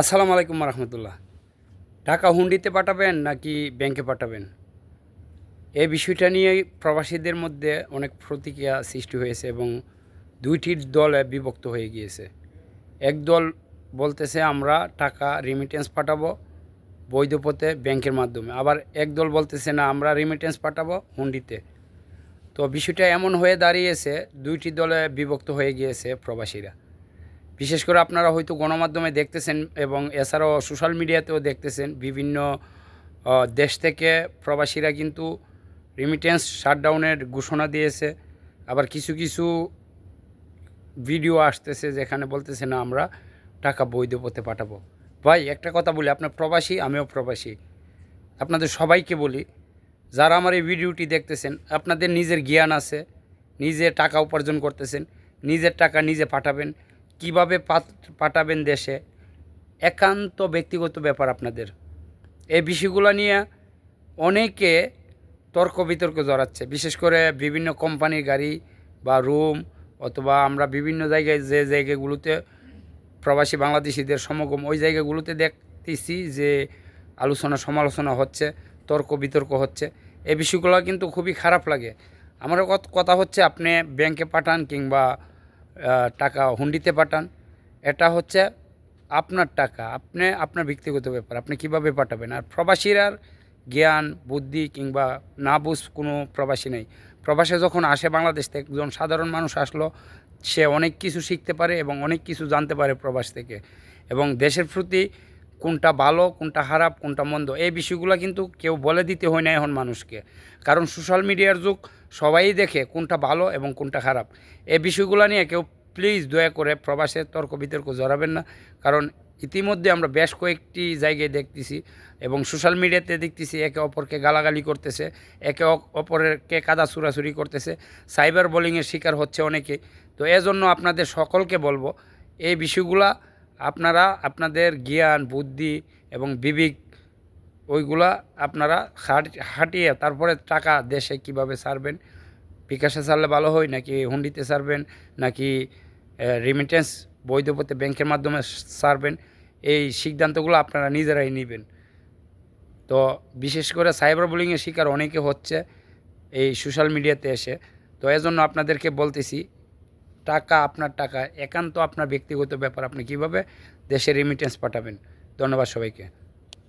আসসালামু আলাইকুম রহমতুল্লাহ। টাকা হুন্ডিতে পাঠাবেন নাকি ব্যাংকে পাঠাবেন? এই বিষয়টা নিয়ে প্রবাসীদের মধ্যে অনেক প্রতিক্রিয়া সৃষ্টি হয়েছে এবং দুইটির দলে বিভক্ত হয়ে গিয়েছে। এক দল বলতেছে, আমরা টাকা রিমিটেন্স পাঠাবো বৈধ পথে ব্যাংকের মাধ্যমে। আবার এক দল বলতেছে, না, আমরা রিমিটেন্স পাঠাবো হুন্ডিতে। তো বিষয়টা এমন হয়ে দাঁড়িয়েছে, দুইটি দলে বিভক্ত হয়ে গিয়েছে প্রবাসীরা। বিশেষ করে আপনারা হয়তো গণমাধ্যমে দেখতেছেন এবং এছাড়াও সোশ্যাল মিডিয়াতেও দেখতেছেন বিভিন্ন দেশ থেকে প্রবাসীরা কিন্তু রিমিটেন্স শাটডাউনের ঘোষণা দিয়েছে। আবার কিছু কিছু ভিডিও আসতেছে যেখানে বলতেছে, না, আমরা টাকা বৈধ পথে পাঠাবো। ভাই, একটা কথা বলি, আপনার প্রবাসী, আমিও প্রবাসী। আপনাদের সবাইকে বলি, যারা আমার এই ভিডিওটি দেখতেছেন, আপনাদের নিজের জ্ঞান আছে, নিজে টাকা উপার্জন করতেছেন, নিজের টাকা নিজে পাঠাবেন। কীভাবে পাঠাবেন দেশে? একান্ত ব্যক্তিগত ব্যাপার আপনাদের। এই বিষয়গুলো নিয়ে অনেকে তর্ক বিতর্ক জড়াচ্ছে। বিশেষ করে বিভিন্ন কোম্পানির গাড়ি বা রুম অথবা আমরা বিভিন্ন জায়গায় যে জায়গাগুলোতে প্রবাসী বাংলাদেশিদের সমাগম, ওই জায়গাগুলোতে দেখতেছি যে আলোচনা সমালোচনা হচ্ছে, তর্ক বিতর্ক হচ্ছে। এই বিষয়গুলো কিন্তু খুবই খারাপ লাগে। আমার কথা হচ্ছে আপনি ব্যাংকে পাঠান কিংবা টাকা হুন্ডিতে পাঠান। এটা হচ্ছে আপনার টাকা, আপনি আপনার ব্যক্তিগত ব্যাপার, আপনি কীভাবে পাঠাবেন। আর প্রবাসীর আর জ্ঞান, বুদ্ধি কিংবা না বুঝ কোনো প্রবাসী নেই। প্রবাসে যখন আসে বাংলাদেশ থেকে, একজন সাধারণ মানুষ আসলো, সে অনেক কিছু শিখতে পারে এবং অনেক কিছু জানতে পারে প্রবাস থেকে। এবং দেশের প্রতি কোনটা ভালো, কোনটা খারাপ, কোনটা মন্দ, এই বিষয়গুলো কিন্তু কেউ বলে দিতে হয় না এখন মানুষকে। কারণ সোশ্যাল মিডিয়ার যুগ সবাই দেখে কোনটা ভালো এবং কোনটা খারাপ। এই বিষয়গুলো নিয়ে কেউ প্লিজ দয়া করে প্রবাসের তর্ক বিতর্ক জড়াবেন না। কারণ ইতিমধ্যে আমরা বেশ কয়েকটি জায়গায় দেখতেছি এবং সোশ্যাল মিডিয়াতে দেখতেছি একে অপরকে গালাগালি করতেছে, একে অ- অপরকে কাদা চুরাচুরি করতেছে সাইবার বোলিংয়ের শিকার হচ্ছে অনেকে। তো এজন্য আপনাদের সকলকে বলব, এই বিষয়গুলা আপনারা আপনাদের জ্ঞান, বুদ্ধি এবং বিবেক, ওইগুলা আপনারা হাঁটিয়ে তারপরে টাকা দেশে কীভাবে ছাড়বেন? বিকাশে ছাড়লে ভালো হয় নাকি হুন্ডিতে ছাড়বেন? নাকি রিমিটেন্স বৈধ পথে ব্যাংকের মাধ্যমে ছাড়বেন? এই সিদ্ধান্তগুলো আপনারা নিজেরাই নেবেন। তো বিশেষ করে সাইবার বুলিংয়ের শিকার অনেকে হচ্ছে এই সোশ্যাল মিডিয়াতে এসে। তো এজন্য আপনাদেরকে বলতেছি টাকা আপনার টাকা একান্ত আপনার ব্যক্তিগত ব্যাপার আপনি কীভাবে দেশে রেমিটেন্স পাঠাবেন? ধন্যবাদ সবাইকে।